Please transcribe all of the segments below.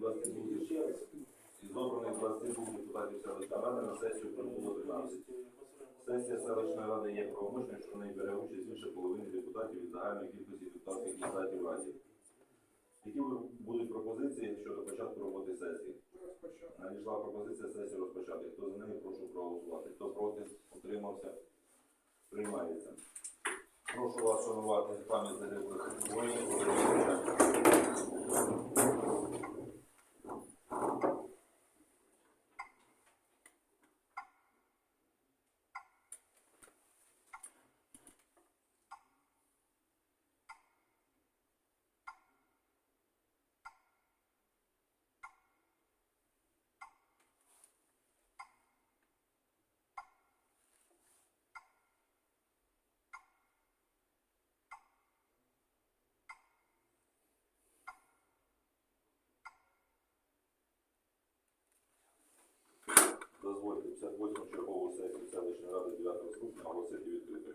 22 із обраних 22 депутатів селищної ради на сесію прибуло 13. Сесія селищної ради є правомочною, що в неї бере участь більше половини депутатів від загальної кількості депутатських депутатів раді. Які будуть пропозиції щодо початку роботи сесії? Надійшла пропозиція сесію розпочати. Хто за неї, прошу проголосувати. Хто проти, утримався, приймається. Прошу вас шанувати пам'ять загиблих воїнів. 58 чергову сесію селищної ради 9 скликання оголосити відкритою.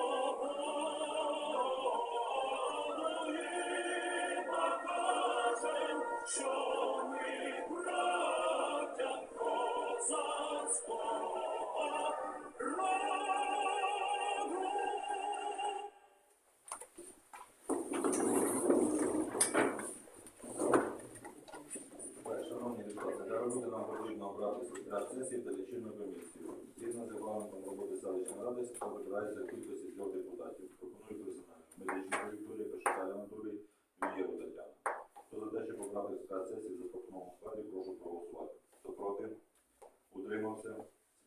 сесії та лічильну комісію. Згідно з регламентом роботи селищної ради, склад вибирається кількості трьох депутатів. Пропоную персонально. Медична Вікторія, те, щоб обрати сесії в запропонованому складі, прошу проголосувати. Хто проти? Утримався?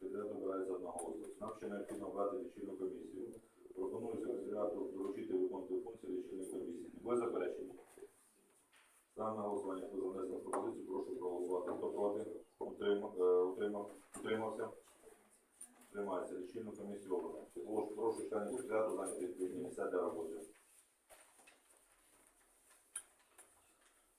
Секретаріат обирається одноголосно. Нам ще необхідно обрати лічильну комісію. Пропоную секретаріату доручити виконувати функції лічильної комісії. Не буде заперечень? Ставимо на голосування, хто за внесену пропозицію, прошу проголосувати. Хто проти? Е, утримався? Тримається. Лічильну комісію обрано. Прошу членів секретаріату зайняти відповідні місця для роботи.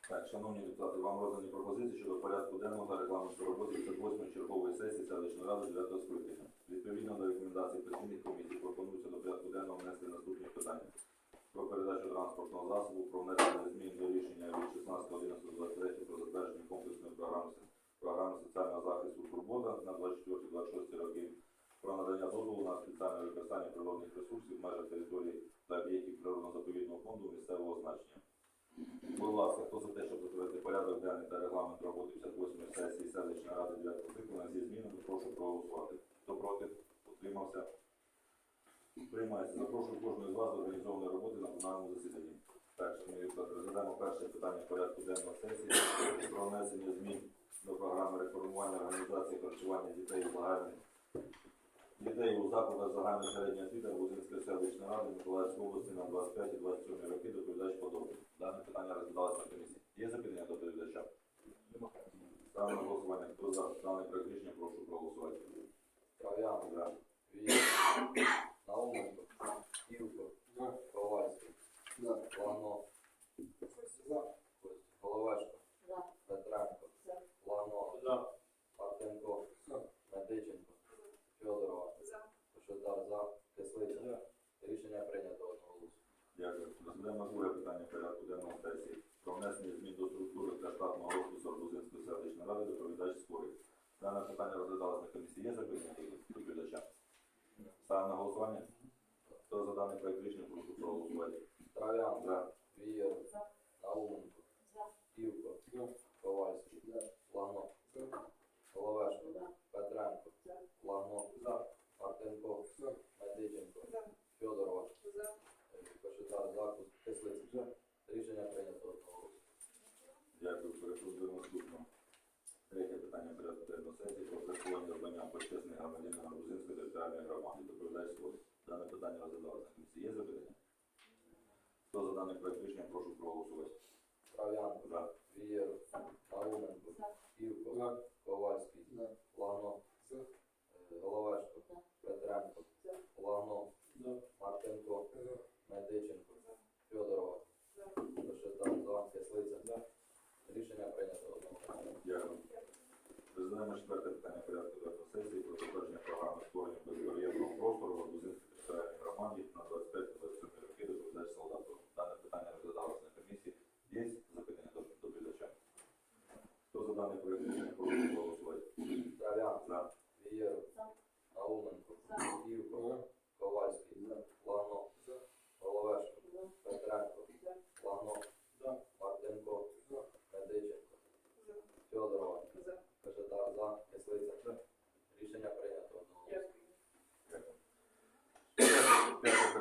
Так, шановні депутати, вам роздані пропозиції щодо порядку денного та регламенту роботи 58 чергової сесії селищної ради 9 скликання. Відповідно до рекомендацій постійних комісій пропонується до порядку денного внести наступні питання. Про передачу транспортного засобу, про внесення змін до рішення від 16.11.23 про затвердження комплексної програми, програми соціального захисту «Турбота» на 24-26 роки, про надання дозволу на спеціальне використання природних ресурсів в межах території та об'єктів природно-заповідного фонду місцевого значення. Будь ласка, хто за те, щоб затвердити порядок денний та регламент роботи 58 сесії селищної ради 9 скликання зі змінами, прошу проголосувати. Хто проти? Утримався? Приймається. Запрошую кожного з вас до організованої роботи на пленарному засіданні. Так, шановні депутати, розглядаємо перше питання порядку денного сесії про внесення змін до програми реформування організації харчування дітей у загальних дітей у закладах загальної середньої освіти Бузинської селищної ради Миколаївської області на 25-27 роки доповідач подобний. Дане питання розглядалося на комісії. Є запитання до доповідача? Ставимо на голосування. Хто за даний проект рішення, прошу проголосувати. Троян, За. Вієр, Науменко, Івко, Ковальський, Лано, Головешко, Петренко,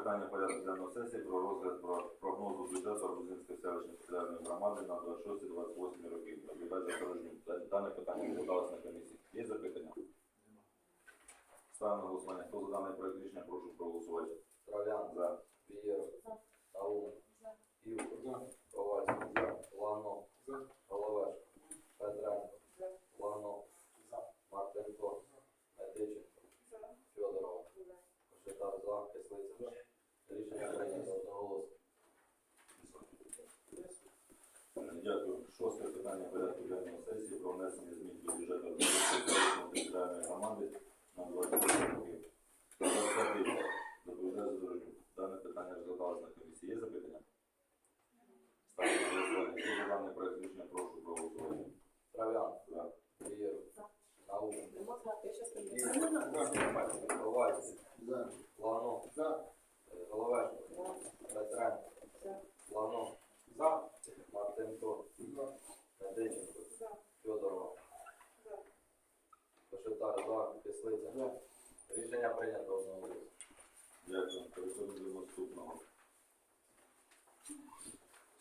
питання порядку денного сесії про розгляд про прогнозу бюджету Грузинської селищної територіальної громади на 26-28 роки. Доповідач Запорожнюк. Дане питання розглядалось на комісії. Є запитання? Ставимо на голосування. Хто за даний проект рішення, прошу проголосувати. Трав'ян, За. Вієр, Науменко, Івко, Ковальський, Лагно, Головешко, Петренко, Лагно, Мартинко, Медиченко, Федорова, Кошетар, за, Thank you. За, Кислиця. Рішення прийнято одноголосно. Дякую. Переходимо до наступного.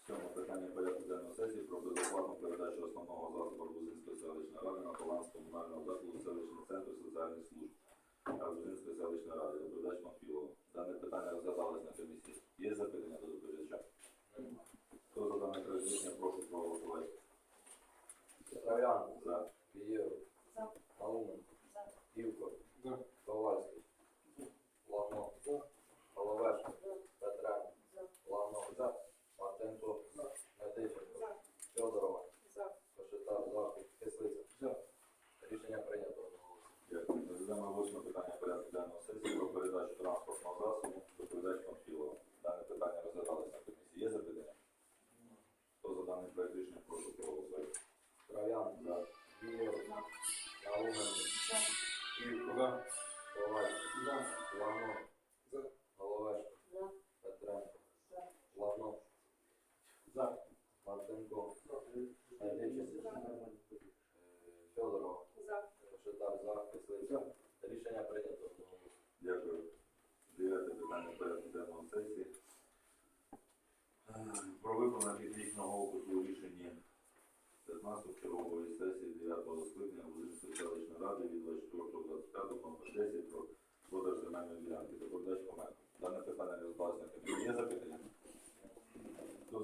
Сьоме питання порядку денного сесії про безоплатну передачу основного засобу Грузинської селищної ради на баланс комунального закладу селищний центр соціальних служб Грузинської селищної ради. Доповідач Махілова. Дане питання розглядалось на комісії. Є запитання до доповідача? Хто за дане проект прошу проголосувати. Трав'ян, За. Вієр, Науменко, Івко, Ковальський, Прийнято. Дякую. Дев'яте питання порядку денного сесії. Про виконання технічного у рішенні 15 чергової сесії 9 скликання Грузинської селищної ради від 24.25 номер 10 про продаж земельної ділянки. Доповідач Коменко. Дане питання розгласне. Є запитання?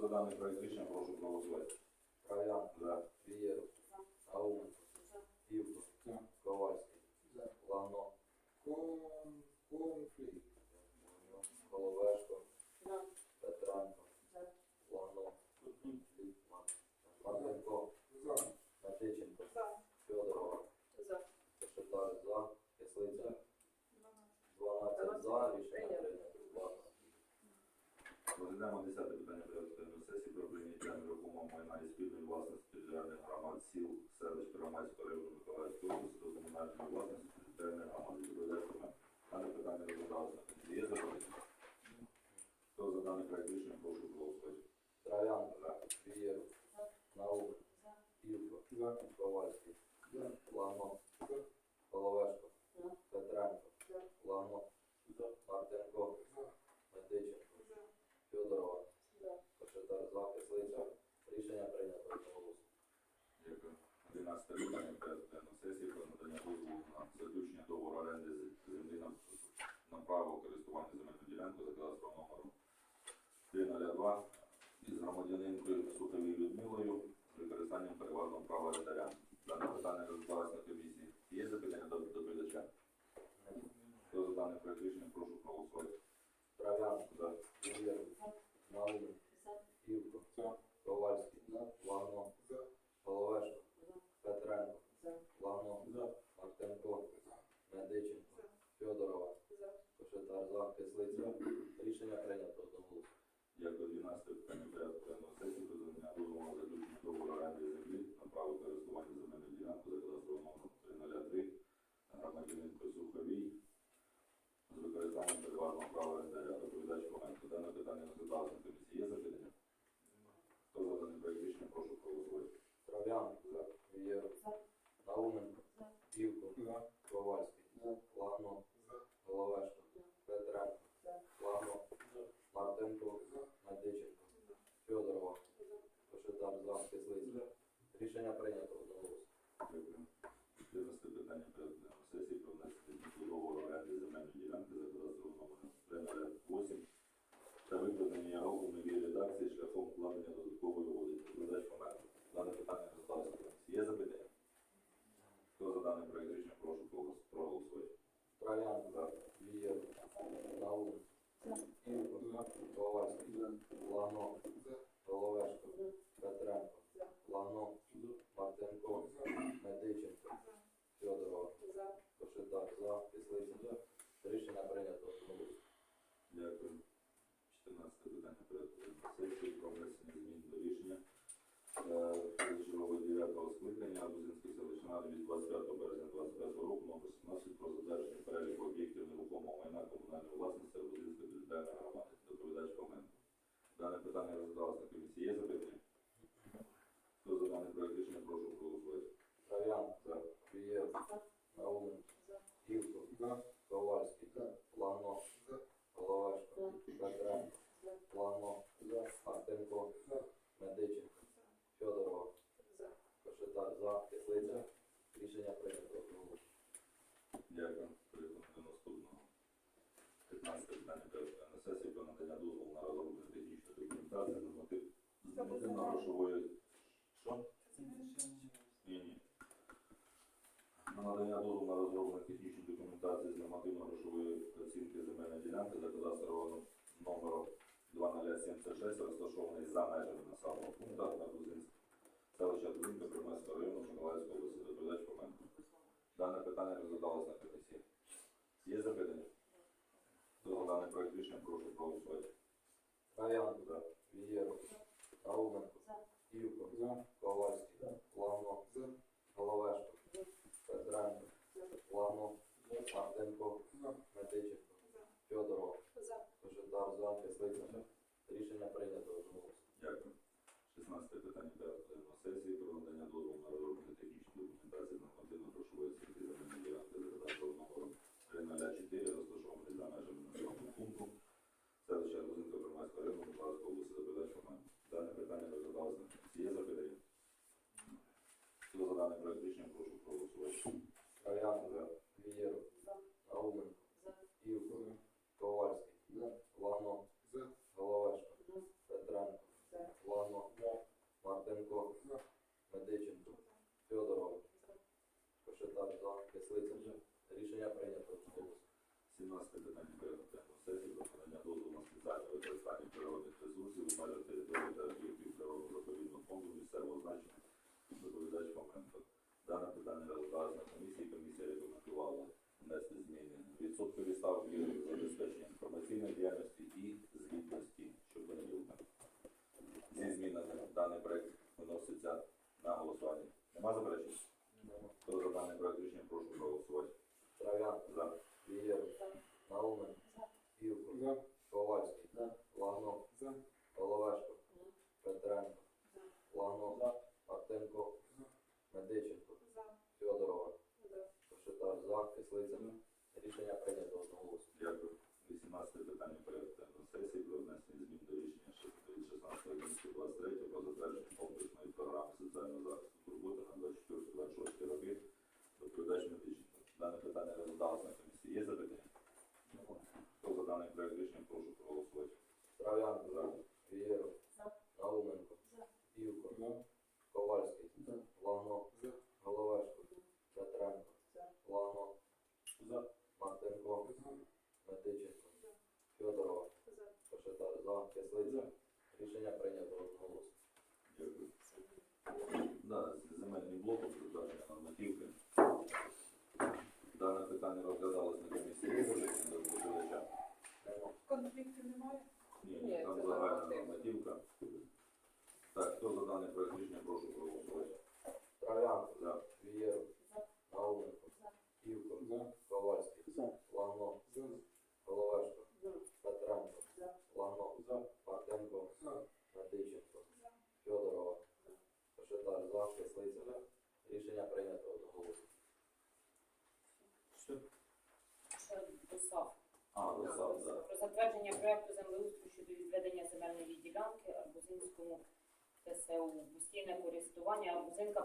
За даний проект прошу проголосувати. Краян. За. Вієр, Івко, громад сіл, селищ Первомайського району Миколаївської області до комунальної власності територіальної громади Білозерками. Дане питання розглядалося. Є запитання? Хто за даний проект рішення прошу голосувати? Троян, Вієр, Наук, Івка, Ковальський, Лагно, Головешко, Петренко, Лагно, Мартенко, Медиченко, Федорова, Запис Лича Рішення прийнято. 11 питання порядку сесії про надання дозволу на заключення договору оренди землі на, на право користування земельною ділянкою за кадастровим номером 302 із громадянинкою Суховій Людмилою з використанням переважного права орендаря. Дане питання розглядалось на комісії. Є запитання до доповідача? Хто за даний проект рішення, прошу проголосувати. Трав'янка, За. Вієр, Наум, Івко, Ковальський, Лагно, Головешко, Петренко, Лагно, Мартинко, Медиченко, Федорова, Кошетар, за, Кислиця. Рішення прийнято одноголосно. Дякую. 12 питання порядку денного сесії про надання дозволу на заключення договору оренди землі на право користування земельною ділянкою за кадастровим номером 303 громадянинкою Суховій з використанням орендаря. Доповідач коменту. Дане питання розглядалося на комісії. Є запитання? Хто за даний проект рішення, прошу проголосувати. Трав'янка, Вієр, Науменко, Івко, Ковальський, Лагно, Головешко, Петренко, Лагно, Мартинко, Медиченко, Федорова, Кошетар, за, Кислиця. Рішення прийнято одноголосно. Дякую. 14 питання порядку денного сесії про внесення змін до договору оренди земельної ділянки за кадастровим номером 308 та викладення його у новій редакції шляхом укладення додаткової угоди. Доповідач коменту. Дане питання розглядалося на комісії. Є запитання? Хто за даний проект рішення, прошу проголос- проголосувати. Трав'янка, Вієр, Наум, Івко, Ковальський, Лагно, Головешко, Петренко, Лагно, Мартинко, Медиченко, Федорова, Кошетар, за, Кислиця. Рішення прийнято одноголосно. Дякую. 14 питання порядку денного сесії про внесення змін до рішення е, чергової 9 скликання Абузинської селищної ради від 25 березня 25 року номер 17 про затвердження переліку об'єктів нерухомого майна комунальної власності Абузинської територіальної громади. Доповідач комент. Дане питання розглядалося на комісії. Є запитання? Хто за даний проект рішення, прошу проголосувати. Трав'янка, За. Вієр, Наум, Івко, Ковальський, Лагно, Головешко, Петренко, Лагно, Мартинко, Медиченко, Федорова, Кошетар, за, Кислиця. Рішення прийнято. Дякую. Переходимо до наступного. 15 питання порядку денного сесії про надання дозволу на розроблення технічної документації на мотив змінно-грошової. Що? Ні, ні. На надання дозволу на розроблення технічної документації з нормативно-грошової оцінки земельної ділянки за кадастровим номером 2076, розташований за межами населеного пункту на Грузинськ, селища Грузинка, Приморського району, Миколаївської області. Доповідач комент. Дане питання розглядалось на комісії. Є запитання? Хто за даний проект рішення, прошу проголосувати. Трав'янка, За. Вієр, Науменко, Івко, Ковальський, Лагно, розглядалось комісії. Є запитання? Хто за даний проект рішення, прошу проголосувати. Трав'ян, за. Вієров, за. Науменко, Ковальський, Лано, Головешко. Петренко, за. Лагно. Мартинко. Метиченко. Федорова, за. Кошетар, за. Кислиця, Конфліктів немає?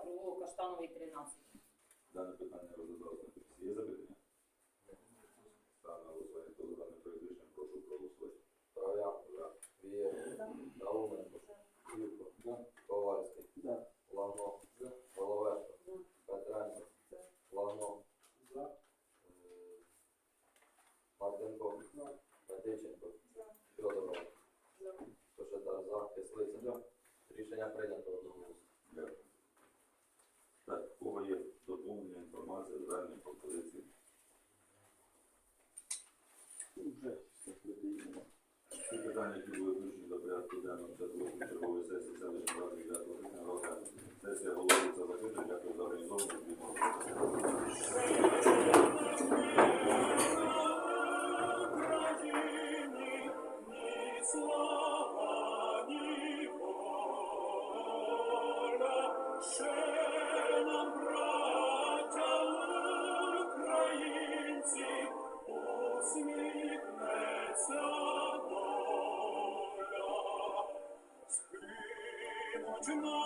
Провулок Каштановий 13. Дане питання розглядалося на комісії. Є запитання? Ставлю на голосування. Хто за дане проект рішення, прошу проголосувати. Троян. Вієр. Науменко. Юрко. Ковальський. Лавно. Головешко. Петренко. Лавно. Мартинко. Петиченко. Федоров. Кошетар за, Кислиця. Рішення прийнято одноголосно. Дякую. Так, у кого є доповнення, інформація, звернення, пропозиції? Ці питання, які були включені до порядку денного 58 чергової сесії селищної ради 9 липня року. Сесія оголошується закрита, Дякую за організовану. Тіло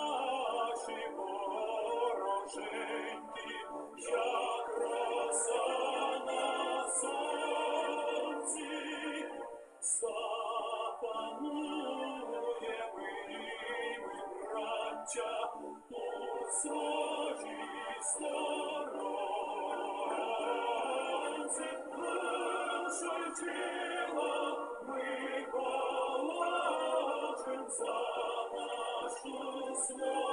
ми положим за Christus, Christus.